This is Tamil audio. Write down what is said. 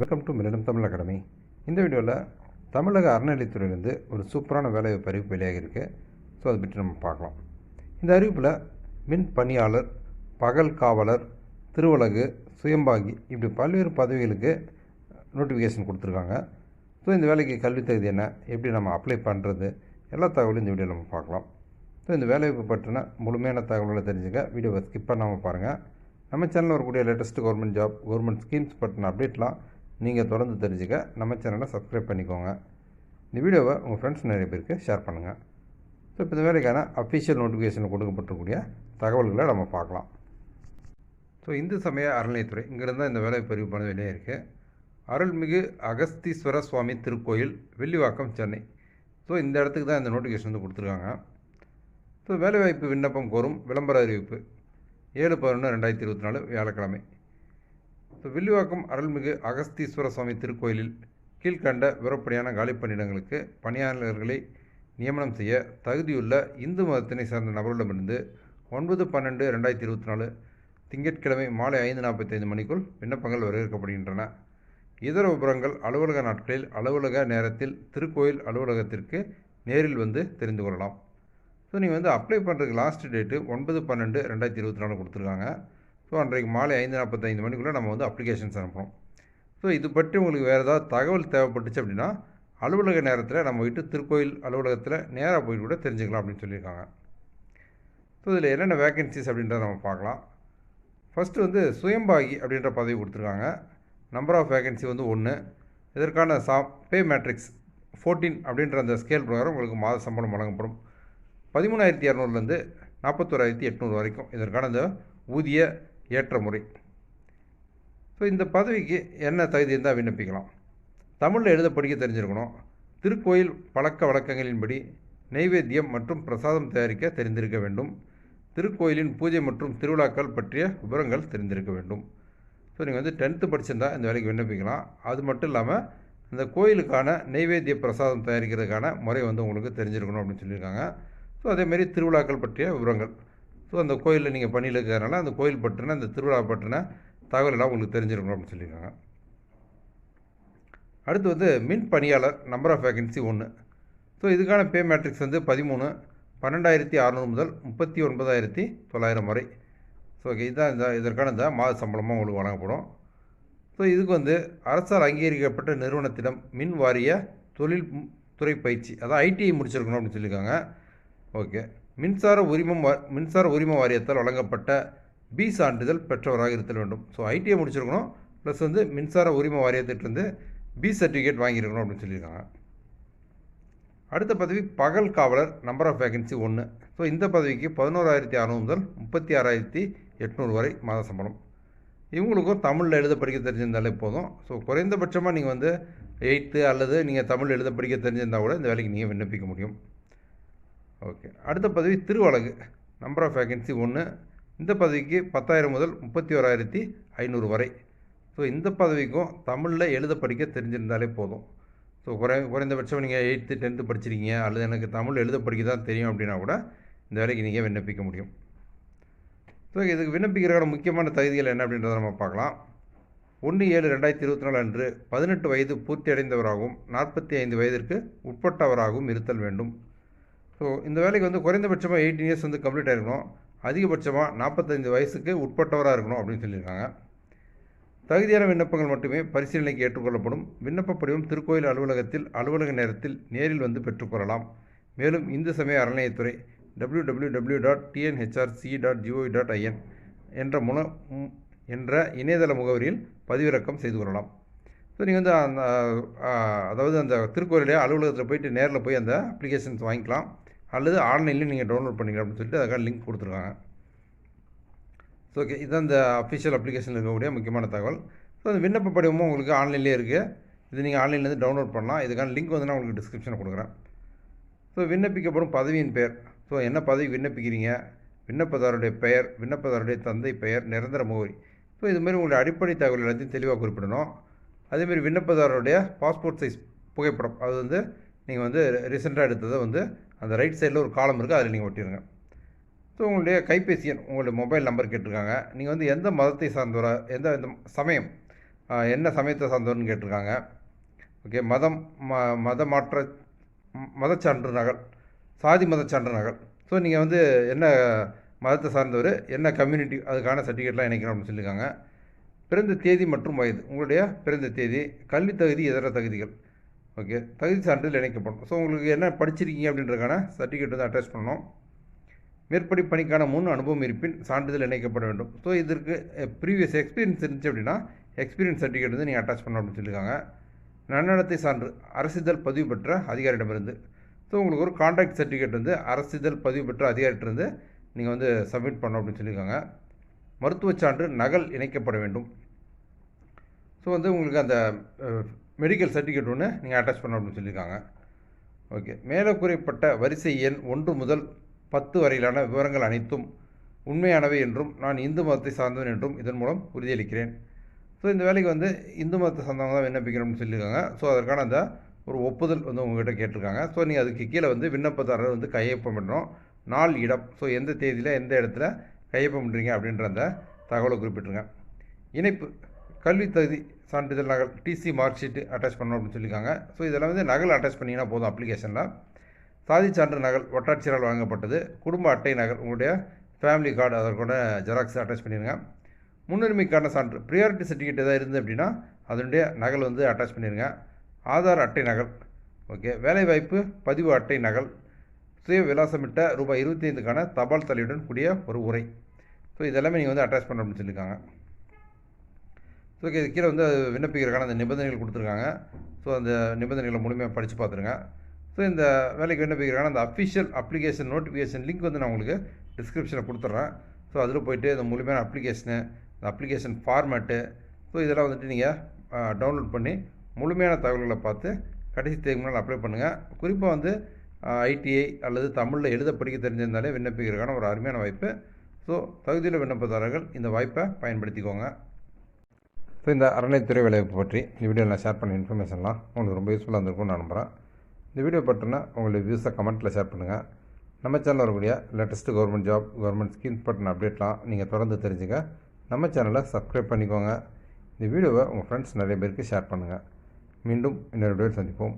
Welcome to Milanam Tamil academy. இந்த வீடியோவில் தமிழக அறநிலைத்துறையிலேருந்து ஒரு சூப்பரான வேலைவாய்ப்பு அறிவிப்பு வெளியாகிருக்கு ஸோ அதை பற்றி நம்ம பார்க்கலாம். இந்த அறிவிப்பில் மின் பணியாளர் பகல் காவலர் திருவலகு சுயம்பாகி இப்படி பல்வேறு பதவிகளுக்கு நோட்டிஃபிகேஷன் கொடுத்துருக்காங்க. ஸோ இந்த வேலைக்கு கல்வி தகுதி என்ன? எப்படி நம்ம அப்ளை பண்ணுறது எல்லா தகவலும் இந்த வீடியோவில் நம்ம பார்க்கலாம். ஸோ இந்த வேலைவாய்ப்பு பற்றின முழுமையான தகவல்களை தெரிஞ்சுக்க வீடியோவை ஸ்கிப் பண்ணாமல் பாருங்கள் நம்ம சேனலில் வரக்கூடிய latest government job government schemes பற்றின அப்டேட்லாம் நீங்கள் தொடர்ந்து தெரிஞ்சுக்க நம்ம சேனலை சப்ஸ்கிரைப் பண்ணிக்கோங்க. இந்த வீடியோவை உங்கள் ஃப்ரெண்ட்ஸ் நிறைய பேருக்கு ஷேர் பண்ணுங்கள் ஸோ இப்போ இந்த வேலைக்கான அஃபிஷியல் நோட்டிஃபிகேஷன் கொடுக்கப்பட்டிருக்கூடிய தகவல்களை நம்ம பார்க்கலாம். ஸோ இந்து சமய அறநிலையத்துறை இங்கிருந்து தான் இந்த வேலை பதிவு பண்ண வெளியே இருக்குது அருள்மிகு அகஸ்தீஸ்வர சுவாமி திருக்கோயில் வெள்ளிவாக்கம் சென்னை. ஸோ இந்த இடத்துக்கு தான் இந்த நோட்டிஃபிகேஷன் வந்து கொடுத்துருக்காங்க. ஸோ வேலைவாய்ப்பு விண்ணப்பம் கோரும் விளம்பர அறிவிப்பு. ஏழு பதினொன்று ரெண்டாயிரத்தி இருபத்தி நாலு வியாழக்கிழமை. ஸோ வில்லுவாக்கம் அருள்மிகு அகஸ்தீஸ்வர சுவாமி திருக்கோயிலில் கீழ்கண்ட விவரப்படியான காலி பணியிடங்களுக்கு பணியாளர்களை நியமனம் செய்ய தகுதியுள்ள இந்து மதத்தினை சார்ந்த நபர்களிடமிருந்து ஒன்பது பன்னெண்டு ரெண்டாயிரத்தி இருபத்தி நாலு திங்கட்கிழமை மாலை ஐந்து நாற்பத்தைந்து மணிக்குள் விண்ணப்பங்கள் வரவேற்கப்படுகின்றன. இதர விபரங்கள் அலுவலக நாட்களில் அலுவலக நேரத்தில் திருக்கோயில் அலுவலகத்திற்கு நேரில் வந்து தெரிந்து கொள்ளலாம். ஸோ நீங்கள் வந்து அப்ளை பண்ணுறதுக்கு லாஸ்ட் டேட்டு ஒன்பது பன்னெண்டு ரெண்டாயிரத்தி இருபத்தி நாலு கொடுத்துருக்காங்க. ஸோ அன்றைக்கு மாலை ஐந்து நாற்பத்தைந்து மணிக்குள்ளே நம்ம வந்து அப்ளிகேஷன்ஸ் அனுப்புகிறோம் ஸோ இது பற்றி உங்களுக்கு வேறு ஏதாவது தகவல் தேவைப்பட்டுச்சு அப்படின்னா அலுவலக நேரத்தில் நம்ம போயிட்டு திருக்கோயில் அலுவலகத்தில் நேராக போயிட்டு கூட தெரிஞ்சுக்கலாம் அப்படின்னு சொல்லியிருக்காங்க. ஸோ இதில் என்னென்ன வேகன்சிஸ் அப்படின்றத நம்ம பார்க்கலாம். ஃபஸ்ட்டு வந்து சுயம்பாகி அப்படின்ற பதவி கொடுத்துருக்காங்க. நம்பர் ஆஃப் வேகன்சி வந்து ஒன்று இதற்கான சா பே மேட்ரிக்ஸ் ஃபோர்டீன் அப்படின்ற அந்த ஸ்கேல் பிரகாரம் உங்களுக்கு மாத சம்பளம் வழங்கப்படும். பதிமூணாயிரத்தி இரநூறுலேருந்து நாற்பத்தோராயிரத்தி எட்நூறு வரைக்கும். இதற்கான அந்த ஊதிய ஏற்ற முறை. ஸோ இந்த பதவிக்கு என்ன தகுதி இருந்தால் விண்ணப்பிக்கலாம். தமிழில் எழுத படிக்க தெரிஞ்சிருக்கணும். திருக்கோயில் பழக்க வழக்கங்களின்படி நெய்வேத்தியம் மற்றும் பிரசாதம் தயாரிக்க தெரிந்திருக்க வேண்டும். திருக்கோயிலின் பூஜை மற்றும் திருவிழாக்கள் பற்றிய விவரங்கள் தெரிந்திருக்க வேண்டும். ஸோ நீங்கள் வந்து டென்த்து படிச்சிருந்தால் இந்த வேலைக்கு விண்ணப்பிக்கலாம். அது மட்டும் இல்லாமல் இந்த கோயிலுக்கான நெய்வேத்திய பிரசாதம் தயாரிக்கிறதுக்கான முறை வந்து உங்களுக்கு தெரிஞ்சிருக்கணும் அப்படின்னு சொல்லியிருக்காங்க. ஸோ அதேமாரி திருவிழாக்கள் பற்றிய விவரங்கள். ஸோ அந்த கோயிலில் நீங்கள் பணியில் இருக்கிறதுனால அந்த கோயில் பற்றின அந்த திருவிழா பற்றின தகவல் எல்லாம் உங்களுக்கு தெரிஞ்சிருக்கணும் அப்படின்னு சொல்லியிருக்காங்க. அடுத்து வந்து மின் பணியாளர் நம்பர் ஆஃப் வேகன்சி ஒன்று ஸோ இதுக்கான பே மேட்ரிக்ஸ் வந்து பதிமூணு பன்னெண்டாயிரத்தி அறநூறு முதல் முப்பத்தி ஒன்பதாயிரத்தி தொள்ளாயிரம் வரை. ஸோ ஓகே இதுதான் இந்த இதற்கான இந்த மாத சம்பளமாக உங்களுக்கு வழங்கப்படும். ஸோ இதுக்கு வந்து அரசால் அங்கீகரிக்கப்பட்ட நிறுவனத்திடம் மின் வாரிய தொழில் துறை பயிற்சி அதாவது ஐடிஐ முடிச்சிருக்கணும் அப்படின்னு சொல்லியிருக்காங்க. ஓகே மின்சார உரிமம் மின்சார உரிம வாரியத்தால் வழங்கப்பட்ட பி சான்றிதழ் பெற்றவராக இருத்தல் வேண்டும். ஸோ ஐடிஐ முடிச்சிருக்கணும் ப்ளஸ் வந்து மின்சார உரிம வாரியத்திட்டிருந்து பி சர்டிஃபிகேட் வாங்கியிருக்கணும் அப்படின்னு சொல்லியிருக்காங்க. அடுத்த பதவி பகல் காவலர் நம்பர் ஆஃப் வேகன்சி ஒன்று ஸோ இந்த பதவிக்கு பதினோராயிரத்தி அறநூறு முதல் முப்பத்தி ஆறாயிரத்தி எட்நூறு வரை மாத சம்பளம். இவங்களுக்கும் தமிழில் எழுத படிக்க தெரிஞ்சிருந்தாலே போதும். ஸோ குறைந்தபட்சமாக நீங்கள் வந்து எயித்து அல்லது நீங்கள் தமிழ் எழுத படிக்க தெரிஞ்சிருந்தால் கூட இந்த வேலைக்கு நீங்கள் விண்ணப்பிக்க முடியும். ஓகே. அடுத்த பதவி திருவழகு நம்பர் ஆஃப் வேகன்சி ஒன்று இந்த பதவிக்கு பத்தாயிரம் முதல் முப்பத்தி ஓராயிரத்தி ஐநூறு வரை. ஸோ இந்த பதவிக்கும் தமிழில் எழுத படிக்க தெரிஞ்சிருந்தாலே போதும். ஸோ குறை குறைந்தபட்சம் நீங்கள் எயித்து டென்த்து படிச்சிருக்கீங்க அல்லது எனக்கு தமிழ் எழுத படிக்க தான் தெரியும் அப்படின்னா கூட இந்த வேலைக்கு நீங்கள் விண்ணப்பிக்க முடியும். ஸோ இதுக்கு விண்ணப்பிக்கிறதுக்கான முக்கியமான தகுதிகள் என்ன அப்படின்றத நம்ம பார்க்கலாம். ஒன்று ஏழு ரெண்டாயிரத்தி இருபத்தி நாலு அன்று பதினெட்டு வயது பூர்த்தி அடைந்தவராகவும் நாற்பத்தி ஐந்து வயதிற்கு உட்பட்டவராகவும் இருத்தல் வேண்டும். ஸோ இந்த வேலைக்கு வந்து குறைந்தபட்சமாக எயிட்டீன் இயர்ஸ் வந்து கம்ப்ளீட் ஆகிருக்கணும் அதிகபட்சமாக நாற்பத்தைந்து வயசுக்கு உட்பட்டவராக இருக்கணும் அப்படின்னு சொல்லியிருக்காங்க. தகுதியான விண்ணப்பங்கள் மட்டுமே பரிசீலனைக்கு ஏற்றுக்கொள்ளப்படும். விண்ணப்ப படிவம் திருக்கோயில் அலுவலகத்தில் அலுவலக நேரத்தில் நேரில் வந்து பெற்றுக்கொள்ளலாம். மேலும் இந்து சமய அறநிலையத்துறை W W W dot TNHRC dot G O V dot I N என்ற முன என்ற இணையதள முகவரியில் பதிவிறக்கம் செய்து கொள்ளலாம். ஸோ நீங்கள் வந்து அந்த அதாவது அந்த திருக்கோயிலே அலுவலகத்தில் போயிட்டு நேரில் போய் அந்த அப்ளிகேஷன்ஸ் வாங்கிக்கலாம். அல்லது ஆன்லைனில் நீங்கள் டவுன்லோட் பண்ணிக்கலாம் அப்படின்னு சொல்லிட்டு அதுக்காக லிங்க் கொடுத்துருக்காங்க. ஸோ ஓகே இதுதான் இந்த அஃபிஷியல் அப்ளிகேஷன் இருக்கக்கூடிய முக்கியமான தகவல். ஸோ அந்த விண்ணப்ப படிவமும் உங்களுக்கு ஆன்லைன்லேயே இருக்குது இது நீங்கள் ஆன்லைன்லேருந்து டவுன்லோட் பண்ணலாம். இதுக்கான லிங்க் வந்து நான் உங்களுக்கு டிஸ்கிரிப்ஷனில் கொடுக்குறேன். ஸோ விண்ணப்பிக்கப்படும் பதவியின் பெயர். ஸோ என்ன பதவி விண்ணப்பிக்கிறீங்க? விண்ணப்பதாருடைய பெயர் விண்ணப்பதாருடைய தந்தை பெயர் நிரந்தர முகவரி. ஸோ இது மாதிரி உங்களுடைய அடிப்படை தகவல் எல்லாத்தையும் தெளிவாக குறிப்பிடணும். அதேமாரி விண்ணப்பதாரருடைய பாஸ்போர்ட் சைஸ் புகைப்படம். அது வந்து நீங்கள் வந்து ரீசெண்டாக எடுத்ததை வந்து அந்த ரைட் சைடில் ஒரு காலம் இருக்குது அதில் நீங்கள் ஒட்டிடுங்க ஸோ உங்களுடைய கைபேசி எண் உங்களுடைய மொபைல் நம்பர் கேட்டிருக்காங்க. நீங்கள் வந்து எந்த மதத்தை சார்ந்தவரா எந்த எந்த சமயம் என்ன சமயத்தை சார்ந்தவர்னு கேட்டிருக்காங்க. ஓகே மதம் ம மத மாற்ற மதச்சான்று நகல் சாதி மதச்சான்று நகல். ஸோ நீங்கள் வந்து என்ன மதத்தை சார்ந்தவர் என்ன கம்யூனிட்டி அதுக்கான சர்டிஃபிகேட்லாம் இணைக்கணும் அப்படின்னு சொல்லியிருக்காங்க பிறந்த தேதி மற்றும் வயது உங்களுடைய பிறந்த தேதி கல்வி தகுதி இதர தகுதிகள். ஓகே. தகுதி சான்றிதழ் இணைக்கப்படும் ஸோ உங்களுக்கு என்ன படிச்சிருக்கீங்க அப்படின்றக்கான சர்டிஃபிகேட் வந்து அட்டாச் பண்ணணும். மேற்படி பணிக்கான முன் அனுபவம் இருப்பின் சான்றிதழ் இணைக்கப்பட வேண்டும். ஸோ இதற்கு ப்ரீவியஸ் எக்ஸ்பீரியன்ஸ் இருந்துச்சு அப்படின்னா எக்ஸ்பீரியன்ஸ் சர்டிஃபிகேட் வந்து நீங்கள் அட்டாச் பண்ணணும் அப்படின்னு சொல்லியிருக்காங்க. நன்னடத்தை சான்று அரசிதழ் பதிவு பெற்ற அதிகாரியிடமிருந்து ஸோ உங்களுக்கு ஒரு கான்டாக்ட் சர்டிஃபிகேட் வந்து அரசிதழ் பதிவு பெற்ற அதிகாரிட்டிருந்து நீங்கள் வந்து சப்மிட் பண்ணணும் அப்படின்னு சொல்லியிருக்காங்க. மருத்துவச் சான்று நகல் இணைக்கப்பட வேண்டும். ஸோ வந்து உங்களுக்கு அந்த மெடிக்கல் சர்டிஃபிகேட் ஒன்று நீங்கள் அட்டாச் பண்ணணும் அப்படின்னு சொல்லியிருக்காங்க. ஓகே மேலே குறிப்பிட்ட வரிசை எண் ஒன்று முதல் பத்து வரையிலான விவரங்கள் அனைத்தும் உண்மையானவை என்றும் நான் இந்து மதத்தை சார்ந்தவன் என்றும் இதன் மூலம் உறுதியளிக்கிறேன். ஸோ இந்த வேலைக்கு வந்து இந்து மதத்தை சார்ந்தவங்க தான் விண்ணப்பிக்கணும்னு சொல்லியிருக்காங்க. ஸோ அதற்கான அந்த ஒரு ஒப்புதல் வந்து உங்கள்கிட்ட கேட்டிருக்காங்க. ஸோ நீங்கள் அதுக்கு கீழே வந்து விண்ணப்பதாரர் வந்து கையொப்பம் பண்ணணும். நாள் இடம். ஸோ எந்த தேதியில் எந்த இடத்துல கையொப்பம் பண்ணுறீங்க அப்படின்ற அந்த தகவலை குறிப்பிட்டிருங்க இணைப்பு. கல்வி தகுதி சான்றிதழ் நகல் டிசி மார்க் ஷீட்டு அட்டாச் பண்ணணும் அப்படின்னு சொல்லியிருக்காங்க. ஸோ இதெல்லாம் வந்து நகல் அட்டாச் பண்ணிங்கன்னா போதும் அப்ளிகேஷனில் சாதி சான்று நகல் வட்டாட்சியரால் வழங்கப்பட்டது. குடும்ப அட்டை நகல் உங்களுடைய ஃபேமிலி கார்டு அதற்கூட ஜெராக்ஸ் அட்டாச் பண்ணிடுங்க முன்னுரிமைக்கான சான்று ப்ரியாரிட்டி சர்டிஃபிகேட் எதாவது இருந்து அப்படின்னா அதனுடைய நகல் வந்து அட்டாச் பண்ணிடுங்க ஆதார் அட்டை நகல் ஓகே வேலைவாய்ப்பு பதிவு அட்டை நகல் சுய விலாசமிட்ட ரூபாய் இருபத்தி ஐந்துக்கான தபால் தலையுடன் கூடிய ஒரு உரை. ஸோ இதெல்லாமே நீங்கள் வந்து அட்டாச் பண்ண அப்படின்னு சொல்லியிருக்காங்க. ஸோ இது கீழே வந்து விண்ணப்பிக்கிறதுக்கான அந்த நிபந்தனைகள் கொடுத்துருக்காங்க. ஸோ அந்த நிபந்தனைகளை முழுமையாக படித்து பார்த்துருங்க. ஸோ இந்த வேலைக்கு விண்ணப்பிக்கிறதுக்கான அந்த அஃபிஷியல் அப்ளிகேஷன் நோட்டிஃபிகேஷன் லிங்க் வந்து நான் உங்களுக்கு டிஸ்கிரிப்ஷனில் கொடுத்துட்றேன். ஸோ அதில் போயிட்டு இந்த முழுமையான அப்ளிகேஷனு இந்த அப்ளிகேஷன் ஃபார்மேட்டு ஸோ இதெல்லாம் வந்துட்டு நீங்கள் டவுன்லோட் பண்ணி முழுமையான தகவல்களை பார்த்து கடைசி தேதி முன்னால் அப்ளை பண்ணுங்கள் குறிப்பாக வந்து ஐடிஐ அல்லது தமிழில் எழுத படிக்க தெரிஞ்சிருந்தாலே விண்ணப்பிக்கிறதுக்கான ஒரு அருமையான வாய்ப்பு. ஸோ தகுதியில் விண்ணப்பதாரர்கள் இந்த வாய்ப்பை பயன்படுத்திக்கோங்க. ஸோ இந்த அறநிலைத்துறை வேலைவாய்ப்பு பற்றி இந்த வீடியோவில் நான் ஷேர் பண்ண இன்ஃபர்மேஷன்லாம் உங்களுக்கு ரொம்ப யூஸ்ஃபுல்லாக இருந்திருக்கும்னு நான் நம்புகிறேன் இந்த வீடியோ பற்றினா உங்களுடைய வியூஸை கமெண்ட்டில் ஷேர் பண்ணுங்கள் நம்ம சேனலில் வரக்கூடிய latest government job government schemes பற்றின அப்டேட்லாம் நீங்கள் தொடர்ந்து தெரிஞ்சுங்க நம்ம சேனலை சப்ஸ்கிரைப் பண்ணிக்கோங்க. இந்த வீடியோவை உங்கள் ஃப்ரெண்ட்ஸ் நிறைய பேருக்கு ஷேர் பண்ணுங்கள் மீண்டும் இன்னொரு வீடியோ சந்திப்போம்.